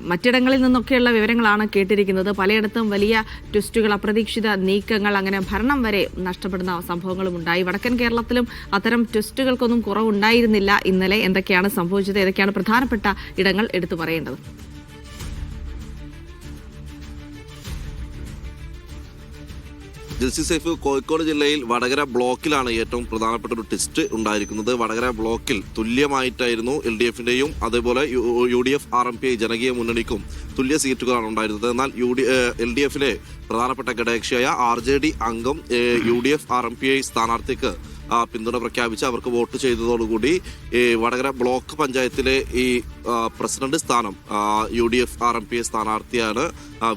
മറ്റിടങ്ങളിൽ നിന്നൊക്കെയുള്ള വിവരങ്ങളാണ് കേട്ടിരിക്കുന്നത്. പലയിടത്തും വലിയ ട്വിസ്റ്റുകൾ അപ്രതീക്ഷിത നീക്കങ്ങൾ അങ്ങനെ ഭരണം വരെ നഷ്ടപ്പെടുന്ന സംഭവങ്ങളും ഉണ്ടായി. വടക്കൻ കേരളത്തിലും അത്തരം ട്വിസ്റ്റുകൾക്കൊന്നും കുറവുണ്ടായിരുന്നില്ല. ഇന്നലെ എന്തൊക്കെയാണ് സംഭവിച്ചത്? ഏതൊക്കെയാണ് പ്രധാനപ്പെട്ട ഇടങ്ങൾ എടുത്തു പറയേണ്ടത്? ജൽസി സൈഫ് കോഴിക്കോട് ജില്ലയിൽ വടകര ബ്ലോക്കിലാണ് ഏറ്റവും പ്രധാനപ്പെട്ട ഒരു ടെസ്റ്റ് ഉണ്ടായിരിക്കുന്നത്. വടകര ബ്ലോക്കിൽ തുല്യമായിട്ടായിരുന്നു എൽ ഡി എഫിന്റെയും അതേപോലെ U- D F R M P ജനകീയ മുന്നണിക്കും തുല്യ സീറ്റുകളാണ് ഉണ്ടായിരുന്നത്. എന്നാൽ യു ഡി എൽ ഡി എഫിലെ പ്രധാനപ്പെട്ട ഘടകകക്ഷിയായ ആർ ജെ ഡി അംഗം U D F R M P I സ്ഥാനാർത്ഥിക്ക് പിന്തുണ പ്രഖ്യാപിച്ച് അവർക്ക് വോട്ട് ചെയ്തതോടുകൂടി വടകര ബ്ലോക്ക് പഞ്ചായത്തിലെ ഈ പ്രസിഡന്റ് സ്ഥാനം U D F R M P A സ്ഥാനാർത്ഥിയാണ്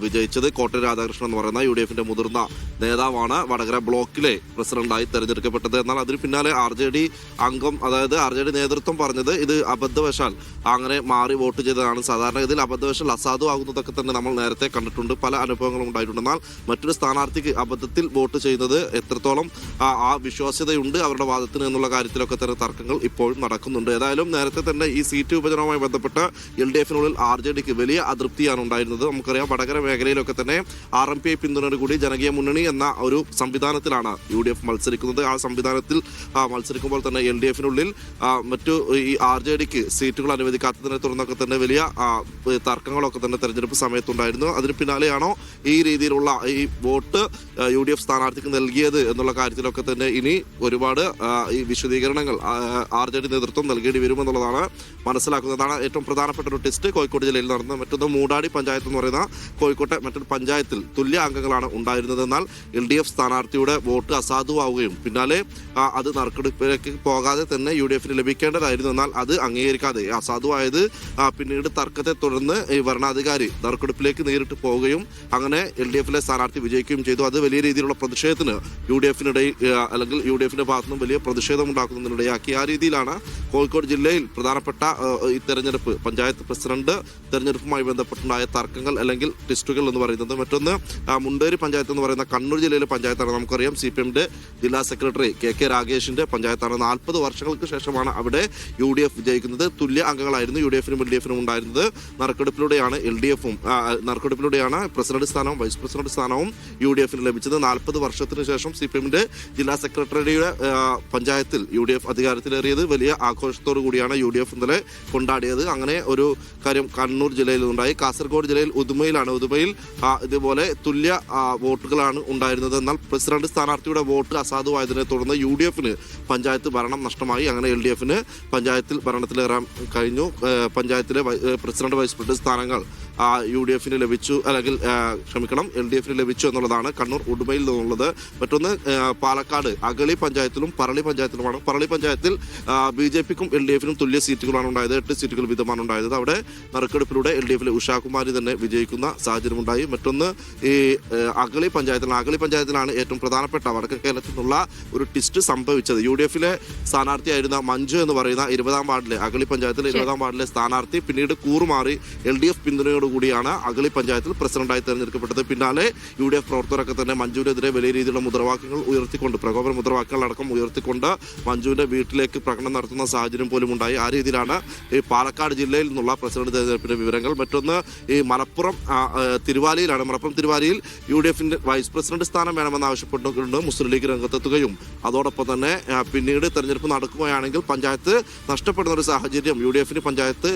വിജയിച്ചത്. കോട്ടയം രാധാകൃഷ്ണൻ എന്ന് പറയുന്ന യു ഡി എഫിന്റെ മുതിർന്ന നേതാവാണ് വടകര ബ്ലോക്കിലെ പ്രസിഡന്റായി തെരഞ്ഞെടുക്കപ്പെട്ടത്. എന്നാൽ അതിന് പിന്നാലെ ആർ ജെ ഡി അംഗം അതായത് ആർ ജെ ഡി നേതൃത്വം പറഞ്ഞത് ഇത് അബദ്ധവശാൽ അങ്ങനെ മാറി വോട്ട് ചെയ്തതാണ്. സാധാരണ ഇതിൽ അബദ്ധവശാൽ അസാധുവാകുന്നതൊക്കെ തന്നെ നമ്മൾ നേരത്തെ കണ്ടിട്ടുണ്ട്. പല അനുഭവങ്ങളും ഉണ്ടായിട്ടുണ്ട്. എന്നാൽ മറ്റൊരു സ്ഥാനാർത്ഥിക്ക് അബദ്ധത്തിൽ വോട്ട് ചെയ്യുന്നത് എത്രത്തോളം ആ വിശ്വാസ്യതയുണ്ട് അവരുടെ വാദത്തിന് എന്നുള്ള കാര്യത്തിലൊക്കെ തന്നെ തർക്കങ്ങൾ ഇപ്പോഴും നടക്കുന്നുണ്ട്. ഏതായാലും നേരത്തെ തന്നെ ഈ സീറ്റ് വിഭജനവുമായി ബന്ധപ്പെട്ട് എൽ ഡി എഫിനുള്ളിൽ ആർ ജെ ഡിക്ക് വലിയ അതൃപ്തിയാണ് ഉണ്ടായിരുന്നത്. നമുക്കറിയാം വടകര മേഖലയിലൊക്കെ തന്നെ ആർ എം പി ഐ പിന്തുണയോട് കൂടി ജനകീയ മുന്നണി എന്ന ഒരു സംവിധാനത്തിലാണ് യു ഡി എഫ് മത്സരിക്കുന്നത്. ആ സംവിധാനത്തിൽ മത്സരിക്കുമ്പോൾ തന്നെ എൽ ഡി എഫിനുള്ളിൽ മറ്റു ഈ ആർ ജെ ഡിക്ക് സീറ്റുകൾ അനുവദിക്കാത്തതിനെ തുടർന്നൊക്കെ തന്നെ വലിയ തർക്കങ്ങളൊക്കെ തന്നെ തെരഞ്ഞെടുപ്പ് സമയത്തുണ്ടായിരുന്നു. അതിന് പിന്നാലെയാണോ ഈ രീതിയിലുള്ള ഈ വോട്ട് യു ഡി എഫ് സ്ഥാനാർത്ഥിക്ക് നൽകിയത് എന്നുള്ള കാര്യത്തിലൊക്കെ തന്നെ ഇനി ഒരുപാട് ഈ വിശദീകരണങ്ങൾ ആർ ജെ ഡി നേതൃത്വം നൽകേണ്ടി വരുമെന്നുള്ളതാണ് മനസ്സിലാക്കുന്നതാണ് ഏറ്റവും പ്രധാനപ്പെട്ട ഒരു ടെസ്റ്റ് കോഴിക്കോട് ജില്ലയിൽ നടന്നത് മറ്റൊന്ന് മൂടാടി പഞ്ചായത്ത് എന്ന് പറയുന്ന കോഴിക്കോട്ടെ മറ്റൊരു പഞ്ചായത്തിൽ തുല്യ അംഗങ്ങളാണ് ഉണ്ടായിരുന്നത്. എന്നാൽ എൽ ഡി എഫ് സ്ഥാനാർത്ഥിയുടെ വോട്ട് അസാധുവാവുകയും പിന്നാലെ അത് നറുക്കെടുപ്പിലേക്ക് പോകാതെ തന്നെ യു ഡി എഫിന് ലഭിക്കേണ്ടതായിരുന്നു. എന്നാൽ അത് അംഗീകരിക്കാതെ അസാധുവായത് പിന്നീട് തർക്കത്തെ തുടർന്ന് ഈ ഭരണാധികാരി നറുക്കെടുപ്പിലേക്ക് നേരിട്ട് പോവുകയും അങ്ങനെ എൽ ഡി എഫിലെ സ്ഥാനാർത്ഥി വിജയിക്കുകയും ചെയ്തു. അത് വലിയ രീതിയിലുള്ള പ്രതിഷേധത്തിന് യു ഡി എഫിനിടയിൽ അല്ലെങ്കിൽ യു ഡി എഫിന്റെ ഭാഗത്തുനിന്നും വലിയ പ്രതിഷേധം ഉണ്ടാക്കുന്നതിനിടയാക്കി. ആ രീതിയിലാണ് കോഴിക്കോട് ജില്ലയിൽ പ്രധാനപ്പെട്ട ഈ തെരഞ്ഞെടുപ്പ് പഞ്ചായത്ത് പ്രസിഡന്റ് തെരഞ്ഞെടുപ്പുമായി ബന്ധപ്പെട്ടുണ്ടായ തർക്കങ്ങൾ അല്ലെങ്കിൽ ടെസ്റ്റുകൾ എന്ന് പറയുന്നത് മറ്റൊന്ന് മുണ്ടേരി പഞ്ചായത്ത് എന്ന് പറയുന്ന കണ്ണൂർ ജില്ലയിലെ പഞ്ചായത്താണ്. നമുക്കറിയാം സി പി എമ്മിന്റെ ജില്ലാ സെക്രട്ടറി കെ കെ രാഗേഷിന്റെ പഞ്ചായത്താണ്. നാൽപ്പത് വർഷങ്ങൾക്ക് ശേഷമാണ് അവിടെ യു ഡി എഫ് വിജയിക്കുന്നത്. തുല്യ അംഗങ്ങളായിരുന്നു യു ഡി എഫിനും എൽ ഡി എഫിനും ഉണ്ടായിരുന്നത്. നറുക്കെടുപ്പിലൂടെയാണ് എൽ ഡി എഫും നറുക്കെടുപ്പിലൂടെയാണ് പ്രസിഡന്റ് സ്ഥാനവും വൈസ് പ്രസിഡന്റ് സ്ഥാനവും യു ഡി എഫിന് ലഭിച്ചത്. നാൽപ്പത് വർഷത്തിന് ശേഷം സി പി എമ്മിന്റെ ജില്ലാ സെക്രട്ടറിയുടെ പഞ്ചായത്തിൽ യു ഡി എഫ് അധികാരത്തിലേറിയത് വലിയ ആഘോഷത്തോടു കൂടിയാണ് യു ഡി എഫ് ഇന്നലെ കൊണ്ടാടിയത്. അങ്ങനെ ഒരു കാര്യം കണ്ണൂർ ജില്ലയിൽ ഉണ്ടായി. കാസർഗോഡ് ജില്ലയിൽ ഉദുമയിലാണ്. ഉദുമയിൽ ഇതുപോലെ തുല്യ വോട്ടുകളാണ് ഉണ്ടായിരുന്നത്. എന്നാൽ പ്രസിഡന്റ് സ്ഥാനാർത്ഥിയുടെ വോട്ട് അസാധുവായതിനെ തുടർന്ന് യു ഡി എഫിന് പഞ്ചായത്ത് ഭരണം നഷ്ടമായി. അങ്ങനെ എൽ ഡി എഫിന് പഞ്ചായത്തിൽ ഭരണത്തിലേറാൻ കഴിഞ്ഞു പഞ്ചായത്തിലെ പ്രസിഡന്റ് വൈസ് പ്രസിഡന്റ് സ്ഥാനങ്ങൾ യു ഡി എഫിന് ലഭിച്ചു. അല്ലെങ്കിൽ ക്ഷമിക്കണം എൽ ഡി എഫിന് ലഭിച്ചു എന്നുള്ളതാണ് കണ്ണൂർ ഉടുമയിൽ നിന്നുള്ളത്. മറ്റൊന്ന് പാലക്കാട് അഗളി പഞ്ചായത്തിലും പറളി പഞ്ചായത്തിലുമാണ്. പറളി പഞ്ചായത്തിൽ ബി ജെ പിക്കും എൽ ഡി എഫിനും തുല്യ സീറ്റുകളാണ് ഉണ്ടായത്. എട്ട് സീറ്റുകൾ വീതമാണ് ഉണ്ടായത് അവിടെ നറുക്കെടുപ്പിലൂടെ എൽ ഡി എഫിലെ ഉഷാകുമാരി തന്നെ വിജയിക്കുന്ന സാഹചര്യമുണ്ടായി. മറ്റൊന്ന് ഈ അഗളി പഞ്ചായത്തിലാണ്. അഗളി പഞ്ചായത്തിലാണ് ഏറ്റവും പ്രധാനപ്പെട്ട വടക്കൻ കേരളത്തിൽ നിന്നുള്ള ഒരു ട്വിസ്റ്റ് സംഭവിച്ചത്. യു ഡി എഫിലെ സ്ഥാനാർത്ഥിയായിരുന്ന മഞ്ജു എന്ന് പറയുന്ന ഇരുപതാം വാർഡിലെ അഗളി പഞ്ചായത്തിലെ ഇരുപതാം വാർഡിലെ സ്ഥാനാർത്ഥി പിന്നീട് കൂറുമാറി എൽ ഡി എഫ് പിന്തുണയോടുകൂടിയാണ് അഗളി പഞ്ചായത്തിൽ പ്രസിഡന്റായി തെരഞ്ഞെടുക്കപ്പെട്ടത്. പിന്നാലെ യു ഡി എഫ് പ്രവർത്തകരൊക്കെ തന്നെ മഞ്ജുവിനെതിരെ വലിയ രീതിയിലുള്ള മുദ്രാവാക്യങ്ങൾ ഉയർത്തിക്കൊണ്ട് പ്രകോപന മുദ്രാവാക്യങ്ങൾ അടക്കം ഉയർത്തിക്കൊണ്ട് മഞ്ജുവിന്റെ വീട്ടിലേക്ക് പ്രകടനം നടത്തുന്ന സാഹചര്യം പോലും ഉണ്ടായി ആ രീതിയിലാണ് ഈ പാലക്കാട് ജില്ലയിൽ നിന്നുള്ള പ്രസിഡന്റ് തെരഞ്ഞെടുപ്പിന്റെ വിവരങ്ങൾ. മറ്റൊന്ന് ഈ മലപ്പുറം തിരുവാലിയിലാണ്. മലപ്പുറം തിരുവാലിയിൽ യു ഡി എഫിന്റെ വൈസ് പ്രസിഡന്റ് സ്ഥാനം വേണമെന്ന് ആവശ്യപ്പെട്ടുകൊണ്ട് മുസ്ലിം ലീഗ് രംഗത്തെത്തുകയും. അതോടൊപ്പം തന്നെ പിന്നീട് തെരഞ്ഞെടുപ്പ് നടക്കുകയാണെങ്കിൽ പഞ്ചായത്ത് നഷ്ടപ്പെടുന്ന ഒരു സാഹചര്യം യു ഡി എഫിന് പഞ്ചായത്ത്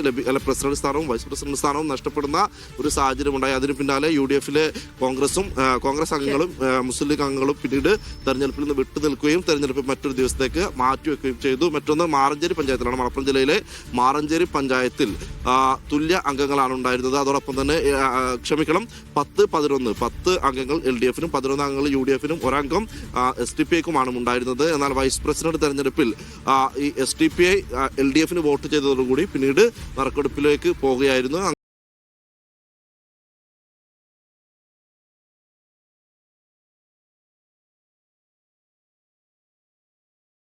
പ്രസിഡന്റ് സ്ഥാനവും വൈസ് പ്രസിഡന്റ് സ്ഥാനവും നഷ്ടപ്പെടുന്ന ഒരു സാഹചര്യം ഉണ്ടായി അതിന് പിന്നാലെ യു ഡി എഫിലെ കോൺഗ്രസും കോൺഗ്രസ് അംഗങ്ങളും മുസ്ലിം ലീഗ് അംഗങ്ങളും പിന്നീട് തെരഞ്ഞെടുപ്പിൽ നിന്ന് വിട്ടുനിൽക്കുകയും തെരഞ്ഞെടുപ്പ് മറ്റൊരു ദിവസത്തേക്ക് മാറ്റിവെക്കുകയും ചെയ്തു. മറ്റൊന്ന് മാറഞ്ചേരി പഞ്ചായത്തിലാണ്. മലപ്പുറം ജില്ലയിലെ മാറഞ്ചേരി പഞ്ചായത്തിൽ തുല്യ അംഗങ്ങളാണ് ഉണ്ടായിരുന്നത്. അതോടൊപ്പം തന്നെ ക്ഷമിക്കണം പത്ത് പതിനൊന്ന് പത്ത് അംഗങ്ങൾ എൽ ഡി എഫിനും പതിനൊന്ന് അംഗങ്ങൾ യു ഡി എഫിനും ഒരംഗം എസ് ഡി പി ഐക്കുമാണ് ഉണ്ടായിരുന്നത്. എന്നാൽ വൈസ് പ്രസിഡന്റ് തെരഞ്ഞെടുപ്പിൽ ഈ S D P I L D എഫിന് വോട്ട് ചെയ്തതോടുകൂടി പിന്നീട് നറുക്കെടുപ്പിലേക്ക് പോവുകയായിരുന്നു